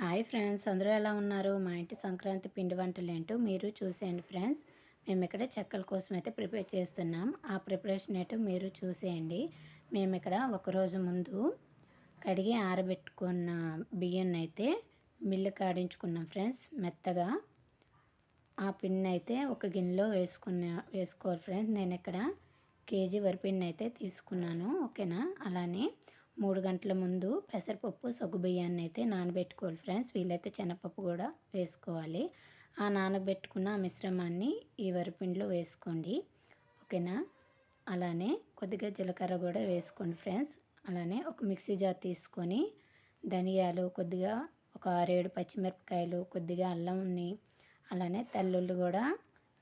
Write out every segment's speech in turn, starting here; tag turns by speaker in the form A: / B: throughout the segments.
A: Hi friends అందరూ ఎలా ఉన్నారు? మా ఇంటి సంక్రాంతి పిండి వంటలు ఏంటో మీరు చూసేయండి ఫ్రెండ్స్. మేము ఇక్కడ చెక్కల కోసం అయితే ప్రిపేర్ చేస్తున్నాం. ఆ ప్రిపరేషన్ ఏంటో మీరు చూసేయండి. మేము ఇక్కడ ఒకరోజు ముందు కడిగి ఆరబెట్టుకున్న బియ్యాన్ని అయితే మిల్లు కాడించుకున్నాం ఫ్రెండ్స్ మెత్తగా. ఆ పిండిని అయితే ఒక గిన్నెలో వేసుకున్న వేసుకోవాలి ఫ్రెండ్స్. నేను ఇక్కడ కేజీ వరిపిండిని అయితే తీసుకున్నాను ఓకేనా? అలానే మూడు గంటల ముందు పెసరపప్పు సగ్గు బియ్యాన్ని అయితే నానబెట్టుకోవాలి ఫ్రెండ్స్. వీలైతే శనగపప్పు కూడా వేసుకోవాలి. ఆ నానబెట్టుకున్న మిశ్రమాన్ని ఈ వరిపిండిలో వేసుకోండి. ఓకేనా? అలానే కొద్దిగా జీలకర్ర కూడా వేసుకోండి ఫ్రెండ్స్. అలానే ఒక మిక్సీ జార్ తీసుకొని ధనియాలు కొద్దిగా ఒక ఆరేడు పచ్చిమిరపకాయలు కొద్దిగా అల్లంని అలానే తెల్లుల్లి కూడా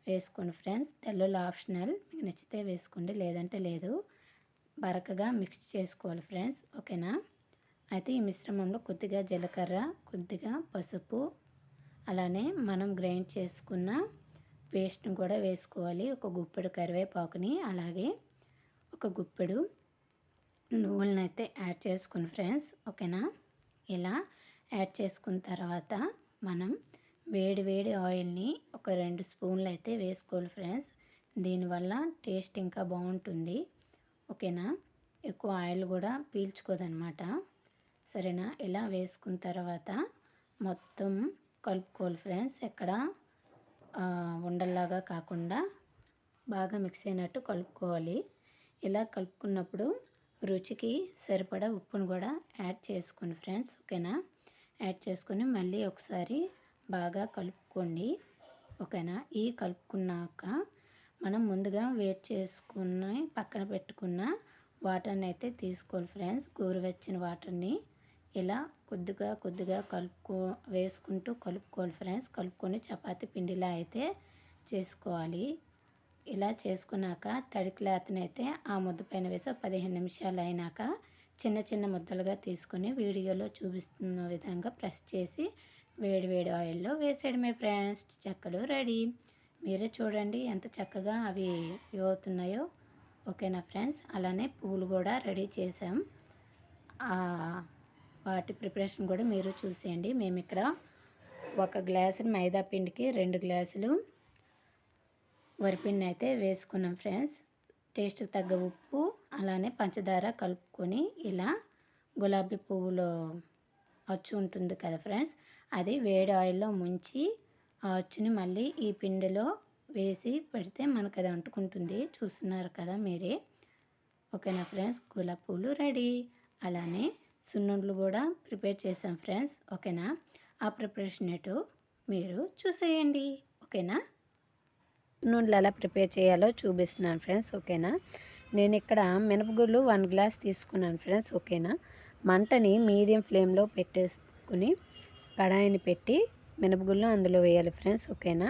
A: వేసుకోండి ఫ్రెండ్స్. తెల్లుల్లి ఆప్షనల్. మీకు నచ్చితే వేసుకోండి లేదంటే లేదు. బరకగా మిక్స్ చేసుకోవాలి ఫ్రెండ్స్ ఓకేనా అయితే ఈ మిశ్రమంలో కొద్దిగా జీలకర్ర కొద్దిగా పసుపు అలానే మనం గ్రైండ్ చేసుకున్న పేస్ట్ని కూడా వేసుకోవాలి. ఒక గుప్పెడు కరివేపాకుని అలాగే ఒక గుప్పెడు నువ్వులను అయితే యాడ్ చేసుకుని ఫ్రెండ్స్ ఓకేనా ఇలా యాడ్ చేసుకున్న తర్వాత మనం వేడి వేడి ఆయిల్ని ఒక రెండు స్పూన్లు అయితే వేసుకోవాలి ఫ్రెండ్స్ దీనివల్ల టేస్ట్ ఇంకా బాగుంటుంది. ఓకేనా? ఎక్కువ ఆయిల్ కూడా పీల్చుకోదనమాట సరేనా? ఇలా వేసుకున్న తర్వాత మొత్తం కలుపుకోవాలి ఫ్రెండ్స్. ఎక్కడ? ఉండల్లాగా కాకుండా బాగా మిక్స్ అయినట్టు కలుపుకోవాలి. ఇలా కలుపుకున్నప్పుడు రుచికి సరిపడా ఉప్పును కూడా యాడ్ చేసుకోండి ఫ్రెండ్స్. ఓకేనా? యాడ్ చేసుకొని మళ్ళీ ఒకసారి బాగా కలుపుకోండి. ఓకేనా? ఈ కలుపుకున్నాక మనం ముందుగా వేట్ చేసుకుని పక్కన పెట్టుకున్న వాటర్ని అయితే తీసుకోవాలి ఫ్రెండ్స్. గోరువెచ్చని వాటర్ని ఇలా కొద్దిగా కొద్దిగా కలుపుకో వేసుకుంటూ కలుపుకోవాలి ఫ్రెండ్స్. కలుపుకొని చపాతి పిండిలా అయితే చేసుకోవాలి. ఇలా చేసుకున్నాక తడి క్లాత్ని అయితే ఆ ముద్ద పైన వేసి పదిహేను నిమిషాలు అయినాక చిన్న చిన్న ముద్దలుగా తీసుకొని వీడియోలో చూపిస్తున్న విధంగా ప్రెస్ చేసి వేడి వేడి ఆయిల్లో వేసేయడమే ఫ్రెండ్స్. చెక్కలు రెడీ. మీరే చూడండి ఎంత చక్కగా అవి అవుతున్నాయో ఓకేనా ఫ్రెండ్స్? అలానే పువ్వులు కూడా రెడీ చేసాం వాటి ప్రిపరేషన్ కూడా మీరు చూసేయండి. మేము ఇక్కడ ఒక గ్లాసు మైదా పిండికి రెండు గ్లాసులు వరిపిండి అయితే వేసుకున్నాం ఫ్రెండ్స్. టేస్ట్ తగ్గ ఉప్పు అలానే పంచదార కలుపుకొని ఇలా గులాబీ పువ్వులో అచ్చు ఉంటుంది కదా ఫ్రెండ్స్. అది వేడి ఆయిల్లో ముంచి ఆ అచ్చుని మళ్ళీ ఈ పిండిలో వేసి పెడితే మనకు అది అంటుకుంటుంది. చూస్తున్నారు కదా మీరే? ఓకేనా ఫ్రెండ్స్? గులాబీ పూలు రెడీ. అలానే సున్నుండ్లు కూడా ప్రిపేర్ చేసాం ఫ్రెండ్స్. ఓకేనా? ఆ ప్రిపరేషన్ ఎటు మీరు చూసేయండి. ఓకేనా? నూనెలు ఎలా ప్రిపేర్ చేయాలో చూపిస్తున్నాను ఫ్రెండ్స్. ఓకేనా? నేను ఇక్కడ మినపగుళ్ళు వన్ గ్లాస్ తీసుకున్నాను ఫ్రెండ్స్. ఓకేనా? మంటని మీడియం ఫ్లేమ్లో పెట్టేసుకుని కడాయిని పెట్టి మినపగుళ్ళు అందులో వేయాలి ఫ్రెండ్స్ ఓకేనా?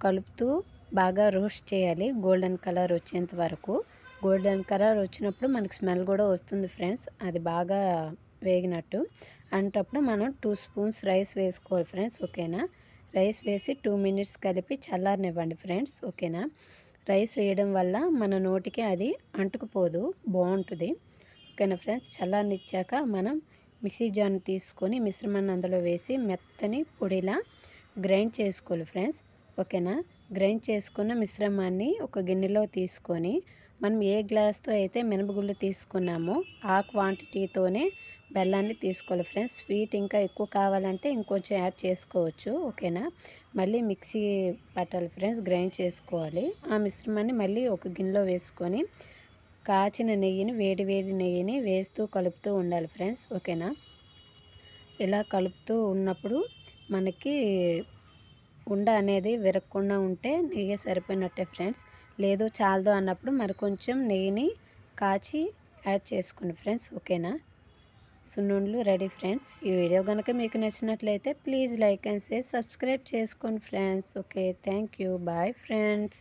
A: కలుపుతూ బాగా రోస్ట్ చేయాలి గోల్డెన్ కలర్ వచ్చేంత వరకు. గోల్డెన్ కలర్ వచ్చినప్పుడు మనకి స్మెల్ కూడా వస్తుంది ఫ్రెండ్స్ అది బాగా వేగినట్టు. అంటప్పుడు మనం టూ స్పూన్స్ రైస్ వేసుకోవాలి ఫ్రెండ్స్ ఓకేనా? రైస్ వేసి టూ మినిట్స్ కలిపి చల్లారనివ్వండి ఫ్రెండ్స్ ఓకేనా? రైస్ వేయడం వల్ల మన నోటికి అది అంటుకుపోదు బాగుంటుంది. ఓకేనా ఫ్రెండ్స్? చల్లారనిచ్చాక మనం మిక్సీ జార్ని తీసుకొని మిశ్రమాన్ని అందులో వేసి మెత్తని పొడిలా గ్రైండ్ చేసుకోవాలి ఫ్రెండ్స్. ఓకేనా? గ్రైండ్ చేసుకున్న మిశ్రమాన్ని ఒక గిన్నెలో తీసుకొని మనం ఏ గ్లాస్తో అయితే మినపగుళ్ళు తీసుకున్నామో ఆ క్వాంటిటీతోనే బెల్లాన్ని తీసుకోవాలి ఫ్రెండ్స్. స్వీట్ ఇంకా ఎక్కువ కావాలంటే ఇంకొంచెం యాడ్ చేసుకోవచ్చు. ఓకేనా? మళ్ళీ మిక్సీ పట్టాలి ఫ్రెండ్స్ గ్రైండ్ చేసుకోవాలి. ఆ మిశ్రమాన్ని మళ్ళీ ఒక గిన్నెలో వేసుకొని కాచిన నెయ్యిని వేడి వేడి నెయ్యిని వేస్తూ కలుపుతూ ఉండాలి ఫ్రెండ్స్. ఓకేనా? ఇలా కలుపుతూ ఉన్నప్పుడు మనకి ఉండ అనేది విరగకుండా ఉంటే నెయ్యి సరిపోయినట్టే ఫ్రెండ్స్. లేదు చాలదు అన్నప్పుడు మరి కొంచెం నెయ్యిని కాచి యాడ్ చేసుకోండి ఫ్రెండ్స్. ఓకేనా? సున్నుండ్లు రెడీ ఫ్రెండ్స్. ఈ వీడియో కనుక మీకు నచ్చినట్లయితే please like and share subscribe చేసుకోండి friends. Okay thank you. Bye friends.